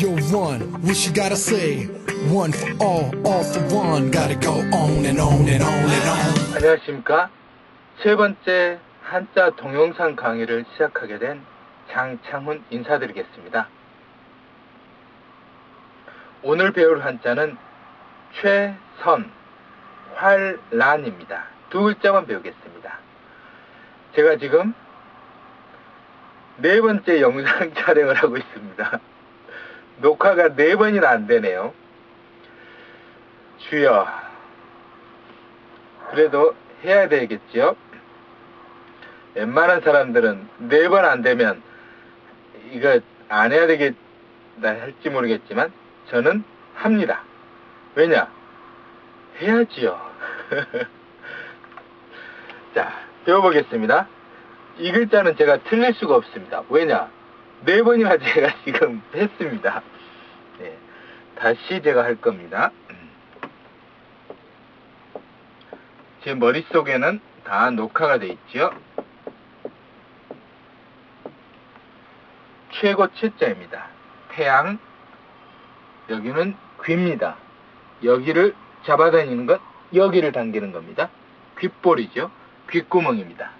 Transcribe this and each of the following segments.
you're one. What you gotta say? One for all, all for one. Gotta go on and on and on and on. 안녕하십니까. 세 번째 한자 동영상 강의를 시작하게 된 장창훈 인사드리겠습니다. 오늘 배울 한자는 최선, 활란입니다. 두 글자만 배우겠습니다. 제가 지금 네 번째 영상 촬영을 하고 있습니다. 녹화가 네 번이나 안 되네요. 주여. 그래도 해야 되겠지요? 웬만한 사람들은 네 번 안 되면 이거 안 해야 되겠다 할지 모르겠지만 저는 합니다. 왜냐? 해야지요. 자, 배워보겠습니다. 이 글자는 제가 틀릴 수가 없습니다. 왜냐? 네 번이나 제가 지금 했습니다. 네, 다시 제가 할 겁니다. 음. 제 머릿속에는 다 녹화가 돼 있죠. 최고 최자입니다. 태양, 여기는 귀입니다. 여기를 잡아다니는 것, 여기를 당기는 겁니다. 귓볼이죠. 귓구멍입니다.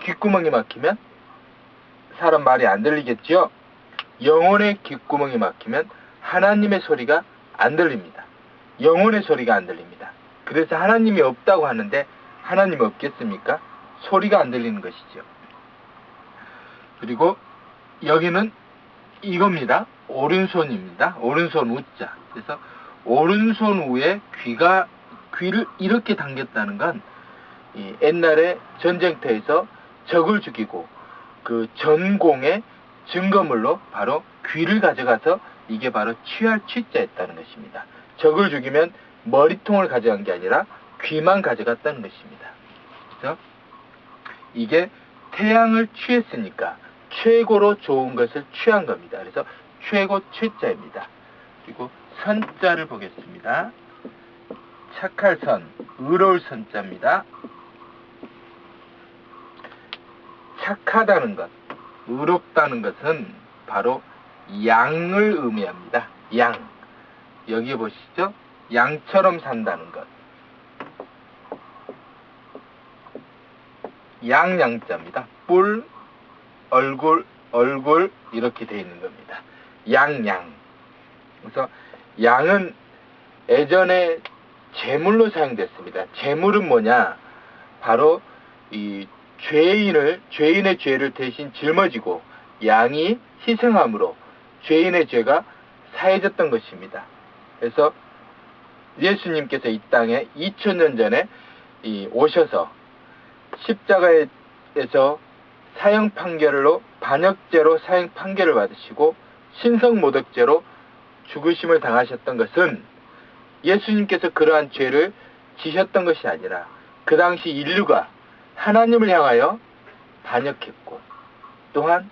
귓구멍이 막히면 사람 말이 안 들리겠죠? 영혼의 귓구멍이 막히면 하나님의 소리가 안 들립니다. 영혼의 소리가 안 들립니다. 그래서 하나님이 없다고 하는데 하나님이 없겠습니까? 소리가 안 들리는 것이죠. 그리고 여기는 이겁니다. 오른손입니다. 오른손 우자. 그래서 오른손 우에 귀가 귀를 이렇게 당겼다는 건 옛날에 전쟁터에서 적을 죽이고 그 전공의 증거물로 바로 귀를 가져가서 이게 바로 취할 취자였다는 것입니다. 적을 죽이면 머리통을 가져간 게 아니라 귀만 가져갔다는 것입니다. 그래서 이게 태양을 취했으니까 최고로 좋은 것을 취한 겁니다. 그래서 최고 취자입니다. 그리고 선자를 보겠습니다. 착할 선, 의로울 선자입니다. 착하다는 것, 의롭다는 것은 바로 양을 의미합니다. 양. 여기 보시죠. 양처럼 산다는 것. 양양자입니다. 뿔, 얼굴, 얼굴 이렇게 되어 있는 겁니다. 양양. 그래서 양은 예전에 제물로 사용됐습니다. 제물은 뭐냐? 바로 이 죄인을 죄인의 죄를 대신 짊어지고 양이 희생함으로 죄인의 죄가 사해졌던 것입니다. 그래서 예수님께서 이 땅에 2000년 전에 오셔서 십자가에서 사형 판결로 반역죄로 사형 판결을 받으시고 신성 모독죄로 죽으심을 당하셨던 것은 예수님께서 그러한 죄를 지셨던 것이 아니라 그 당시 인류가 하나님을 향하여 반역했고 또한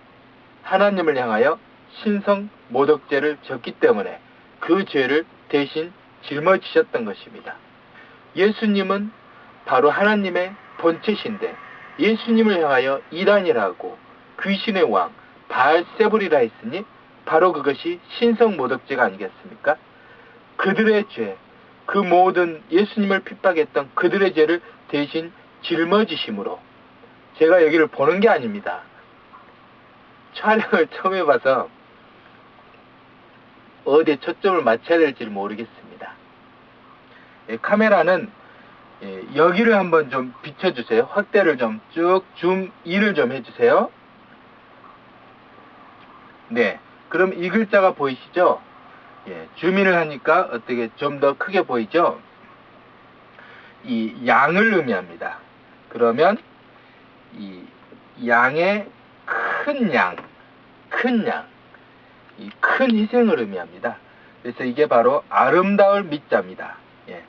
하나님을 향하여 신성 모독죄를 졌기 때문에 그 죄를 대신 짊어지셨던 것입니다. 예수님은 바로 하나님의 본체신데 예수님을 향하여 이단이라고 귀신의 왕 바알세불이라 했으니 바로 그것이 신성 모독죄가 아니겠습니까? 그들의 죄, 그 모든 예수님을 핍박했던 그들의 죄를 대신 짊어지심으로 제가 여기를 보는 게 아닙니다. 촬영을 처음 해봐서 어디에 초점을 맞춰야 될지 모르겠습니다. 예, 카메라는 예, 여기를 한번 좀 비춰주세요. 확대를 좀 쭉 줌 2를 좀 해주세요. 네, 그럼 이 글자가 보이시죠? 예, 줌인을 하니까 어떻게 좀 더 크게 보이죠? 이 양을 의미합니다. 그러면 이 양의 큰 양, 큰 양, 이 큰 희생을 의미합니다. 그래서 이게 바로 아름다울 밑자입니다. 예.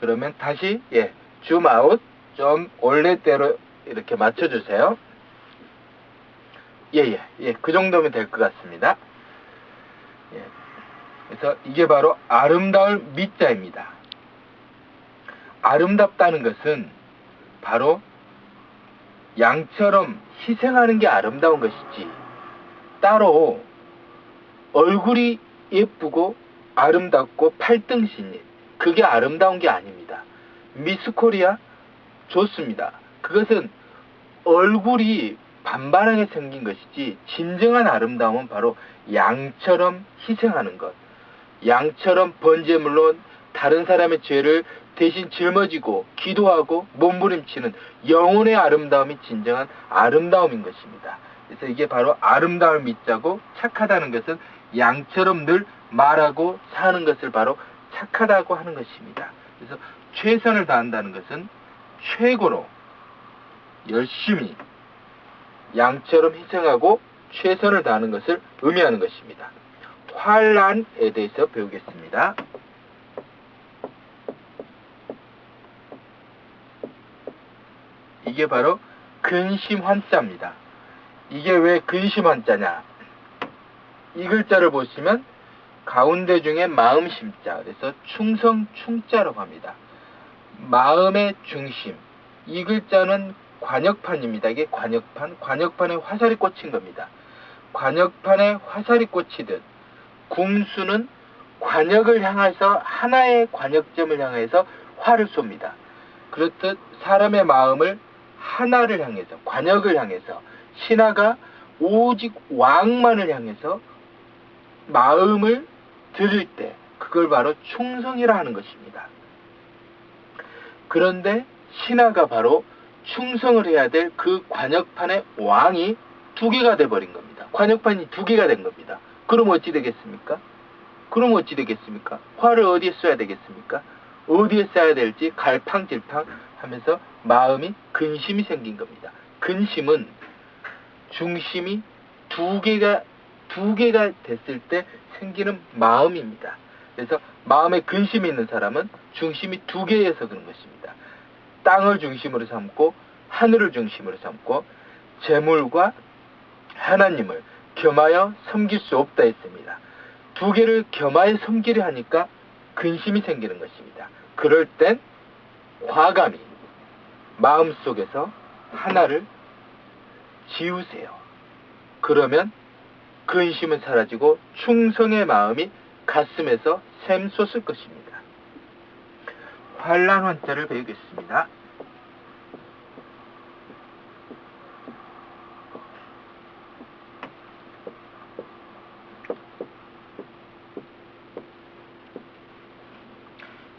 그러면 다시 예, 줌 아웃 좀 원래대로 이렇게 맞춰주세요. 예예, 예, 예, 그 정도면 될 것 같습니다. 예. 그래서 이게 바로 아름다울 밑자입니다. 아름답다는 것은 바로 양처럼 희생하는 게 아름다운 것이지 따로 얼굴이 예쁘고 아름답고 팔등신이 그게 아름다운 게 아닙니다. 미스 코리아 좋습니다. 그것은 얼굴이 반반하게 생긴 것이지 진정한 아름다움은 바로 양처럼 희생하는 것. 양처럼 번제물로 다른 사람의 죄를 대신 짊어지고 기도하고 몸부림치는 영혼의 아름다움이 진정한 아름다움인 것입니다. 그래서 이게 바로 아름다움을 믿자고 착하다는 것은 양처럼 늘 말하고 사는 것을 바로 착하다고 하는 것입니다. 그래서 최선을 다한다는 것은 최고로 열심히 양처럼 희생하고 최선을 다하는 것을 의미하는 것입니다. 환란에 대해서 배우겠습니다. 이게 바로 근심 환자입니다. 이게 왜 근심 환자냐? 이 글자를 보시면 가운데 중에 마음 심자 그래서 충성 충자라고 합니다. 마음의 중심 이 글자는 관역판입니다. 이게 관역판 관역판에 화살이 꽂힌 겁니다. 관역판에 화살이 꽂히듯 궁수는 관역을 향해서 하나의 관역점을 향해서 활을 쏩니다. 그렇듯 사람의 마음을 하나를 향해서 관역을 향해서 신하가 오직 왕만을 향해서 마음을 들을 때 그걸 바로 충성이라 하는 것입니다. 그런데 신하가 바로 충성을 해야 될 그 관역판의 왕이 두 개가 돼버린 겁니다. 관역판이 두 개가 된 겁니다. 그럼 어찌 되겠습니까? 그럼 어찌 되겠습니까? 화를 어디에 써야 되겠습니까? 어디에 써야 될지 갈팡질팡 하면서 마음이 근심이 생긴 겁니다. 근심은 중심이 두 개가 두 개가 됐을 때 생기는 마음입니다. 그래서 마음에 근심이 있는 사람은 중심이 두 개여서 그런 것입니다. 땅을 중심으로 삼고 하늘을 중심으로 삼고 재물과 하나님을 겸하여 섬길 수 없다 했습니다. 두 개를 겸하여 섬기려 하니까 근심이 생기는 것입니다. 그럴 땐 과감히 마음속에서 하나를 지우세요. 그러면 근심은 사라지고 충성의 마음이 가슴에서 샘솟을 것입니다. 환란 환자를 배우겠습니다.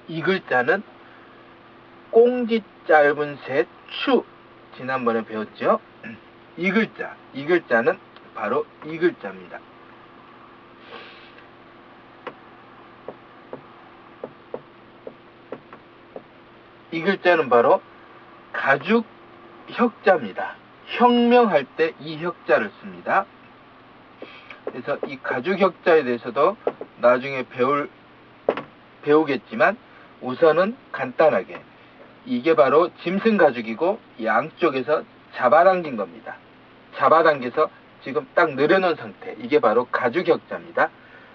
이 글자는 꽁지 짧은 새추 지난번에 배웠죠? 이 글자, 이 글자는 바로 이 글자입니다. 이 글자는 바로 가죽 혁자입니다. 혁명할 때 이 혁자를 씁니다. 그래서 이 가죽 혁자에 대해서도 나중에 배울 배우겠지만 우선은 간단하게 이게 바로 짐승 가죽이고 양쪽에서 잡아당긴 겁니다. 잡아당겨서 지금 딱 늘여놓은 상태. 이게 바로 가죽혁자입니다.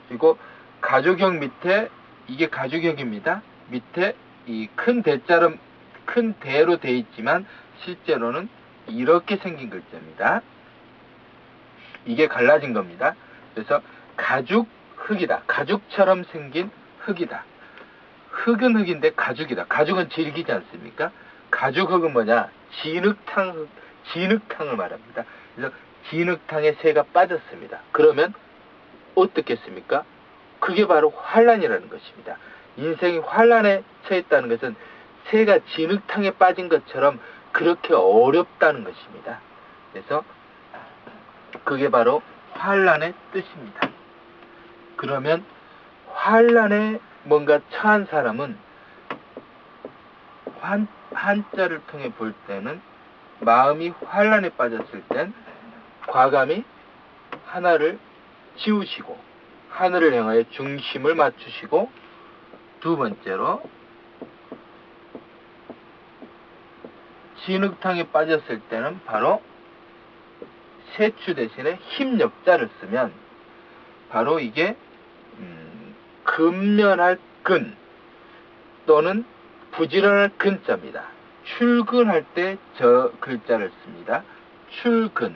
그리고 가죽혁 밑에 이게 가죽혁입니다. 밑에 이 큰 대자로 큰 대로 돼 있지만 실제로는 이렇게 생긴 글자입니다. 이게 갈라진 겁니다. 그래서 가죽 흙이다. 가죽처럼 생긴 흙이다. 흙은 흙인데 가죽이다. 가죽은 질기지 않습니까? 가죽 흙은 뭐냐? 진흙탕 흙, 진흙탕을 말합니다. 그래서 진흙탕에 새가 빠졌습니다. 그러면 어떻겠습니까? 그게 바로 환란이라는 것입니다. 인생이 환란에 처했다는 것은 새가 진흙탕에 빠진 것처럼 그렇게 어렵다는 것입니다. 그래서 그게 바로 환란의 뜻입니다. 그러면 환란에 뭔가 처한 사람은 환, 한자를 통해 볼 때는 마음이 환란에 빠졌을 땐 과감히 하나를 지우시고 하늘을 향하여 중심을 맞추시고 두 번째로 진흙탕에 빠졌을 때는 바로 세추 대신에 힘 역자를 쓰면 바로 이게 음, 근면할 근 또는 부지런할 근자입니다. 출근할 때 저 글자를 씁니다. 출근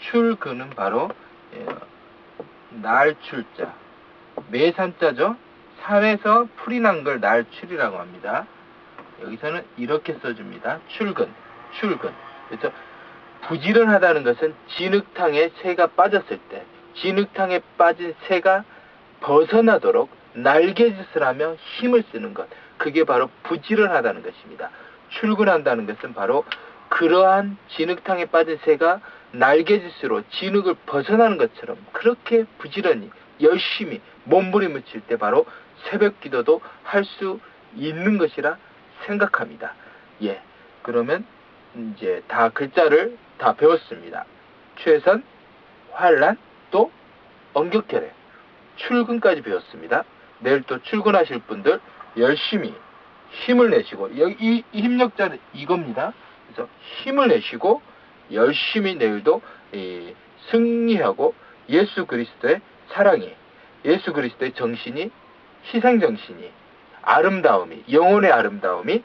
출근은 바로 예, 날출자 매산자죠. 산에서 풀이 난 걸 날출이라고 합니다. 여기서는 이렇게 써줍니다. 출근, 출근. 그래서 부지런하다는 것은 진흙탕에 새가 빠졌을 때 진흙탕에 빠진 새가 벗어나도록 날개짓을 하며 힘을 쓰는 것. 그게 바로 부지런하다는 것입니다. 출근한다는 것은 바로 그러한 진흙탕에 빠진 새가 날개짓으로 진흙을 벗어나는 것처럼 그렇게 부지런히 열심히 몸부림을 칠 때 바로 새벽 기도도 할 수 있는 것이라 생각합니다. 예. 그러면 이제 다 글자를 다 배웠습니다. 최선, 환란, 또 엄격결에 출근까지 배웠습니다. 내일 또 출근하실 분들 열심히 힘을 내시고 여기 이, 이 힘력자는 이겁니다. 그래서 힘을 내시고 열심히 내일도 이, 승리하고 예수 그리스도의 사랑이 예수 그리스도의 정신이 희생 정신이 아름다움이 영혼의 아름다움이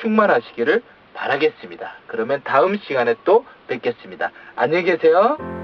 충만하시기를 바라겠습니다. 그러면 다음 시간에 또 뵙겠습니다. 안녕히 계세요.